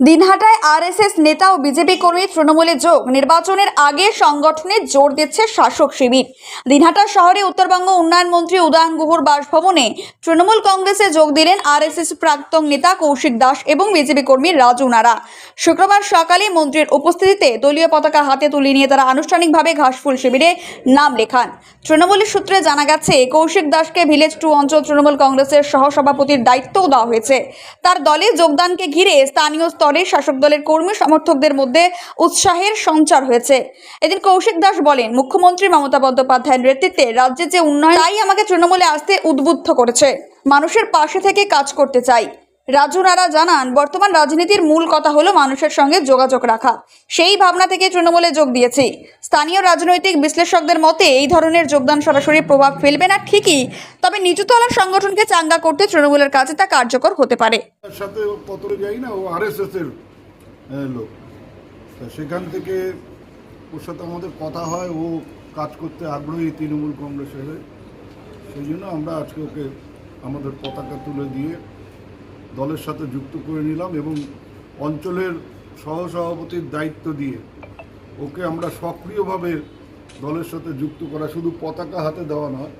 দিনহাটায় RSS নেতা ও BJP কর্মী তৃণমূলে যোগ। নির্বাচনের আগে সংগঠনে জোর দিচ্ছে শাসক শিবির। দিনহাটা শহরে উত্তরবঙ্গ উন্নয়ন মন্ত্রী উদয়ন গুহর বাসভবনে তৃণমূল কংগ্রেসে যোগ দিলেন আরএসএস প্রাক্তন নেতা কৌশিক দাস এবং বিজেপি কর্মী রাজু নারা। শুক্রবার সকালে মন্ত্রীর উপস্থিতিতে দলীয় পতাকা হাতে তুলে নিয়ে তারা আনুষ্ঠানিকভাবে ঘাসফুল শিবিরে নাম লেখান। তৃণমূলের সূত্রে জানা গেছে, কৌশিক দাসকে ভিলেজ টু অঞ্চল তৃণমূল কংগ্রেসের সহসভাপতির দায়িত্বও দেওয়া হয়েছে। তার দলে যোগদানকে ঘিরে স্থানীয় স্তরে শাসক দলের কর্মী সমর্থকদের মধ্যে উৎসাহের সঞ্চার হয়েছে। এদিন কৌশিক দাস বলেন, মুখ্যমন্ত্রী মমতা বন্দ্যোপাধ্যায়ের নেতৃত্বে রাজ্যে যে উন্নয়ন, তাই আমাকে তৃণমূলে আসতে উদ্বুদ্ধ করেছে। মানুষের পাশে থেকে কাজ করতে চাই। রাজু নারা জানান, বর্তমান রাজনীতির মূল কথা হলো মানুষের সঙ্গে যোগাযোগ রাখা। সেই ভাবনা থেকে তৃণমূলে যোগ দিয়েছি। স্থানীয় রাজনৈতিক বিশ্লেষকদের মতে এই ধরনের যোগদান সরাসরি প্রভাব ফেলবে না ঠিকই, তবে নিচুতলার সংগঠনকে চাঙ্গা করতে তৃণমূলের কাছে তা কার্যকর হতে পারে। সেখান থেকে ওর সাথে আমাদের কথা হয়, ও কাজ করতে আগ্রহী তৃণমূল কংগ্রেসের সেই জন্য আমরা আজকে ওকে আমাদের পতাকা তুলে দিয়ে দলের সাথে যুক্ত করে নিলাম এবং অঞ্চলের সহসভাপতির দায়িত্ব দিয়ে ওকে আমরা সক্রিয়ভাবে দলের সাথে যুক্ত করা, শুধু পতাকা হাতে দেওয়া নয়,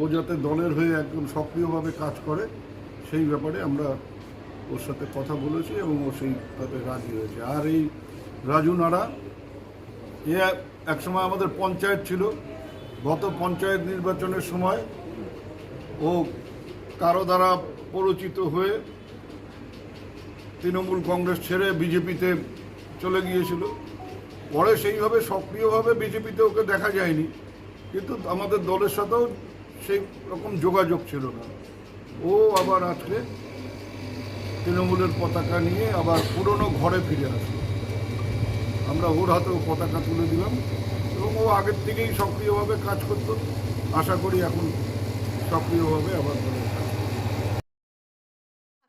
ও যাতে দলের হয়ে একদম সক্রিয়ভাবে কাজ করে, সেই ব্যাপারে আমরা ওর সাথে কথা বলেছি এবং ও সেই তাতে রাজি হয়েছে। আর এই রাজু নাড়া, এ একসময় আমাদের পঞ্চায়েত ছিল। গত পঞ্চায়েত নির্বাচনের সময় ও কারও দ্বারা পরিচিত হয়ে তৃণমূল কংগ্রেস ছেড়ে বিজেপিতে চলে গিয়েছিল। পরে সেইভাবে সক্রিয়ভাবে বিজেপিতে ওকে দেখা যায়নি। কিন্তু আমাদের দলের সাথেও সেই রকম যোগাযোগ ছিল না। ও আবার আজকে তৃণমূলের পতাকা নিয়ে আবার পুরনো ঘরে ফিরে আসলো। আমরা ওর হাতেও পতাকা তুলে দিলাম এবং ও আগের থেকেই সক্রিয়ভাবে কাজ করতো। আশা করি এখন সক্রিয়ভাবে আবার।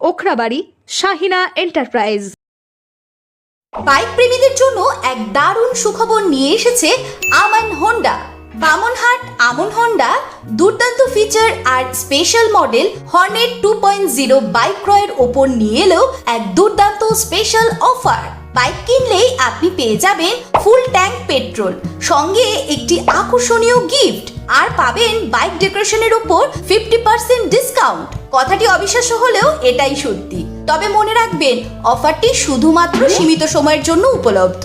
Okhrabari, Shahina enterprise. Bike প্রেমীদের জন্য এক দারুণ সুখবর নিয়ে এসেছে আমান হোন্ডা বামনহাট আমন হন্ডা দুর্দান্ত ফিচার আর special model Hornet two point zero bike ক্রয়ের ওপর নিয়ে এলেও এক দুর্দান্ত স্পেশাল অফার বাইক কিনলেই আপনি পেয়ে যাবেন ফুল ট্যাঙ্ক পেট্রোল সঙ্গে একটি আকর্ষণীয় গিফট আর পাবেন বাইক ডেকোরেশনের উপর ফিফটি পার্সেন্ট ডিসকাউন্ট কথাটি অবিশ্বাস্য হলেও এটাই সত্যি। তবে মনে রাখবেন অফারটি শুধুমাত্র সীমিত সময়ের জন্য উপলব্ধ।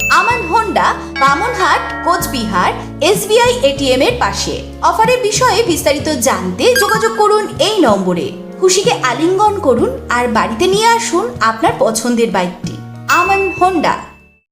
Aman Honda, Bamanhat, Cooch Behar, SBI, ATM এর পাশে। অফারের বিষয়ে বিস্তারিত জানতে যোগাযোগ করুন এই নম্বরে। খুশিকে আলিঙ্গন করুন আর বাড়িতে নিয়ে আসুন আপনার পছন্দের বাইকটি। আমান হোন্ডা।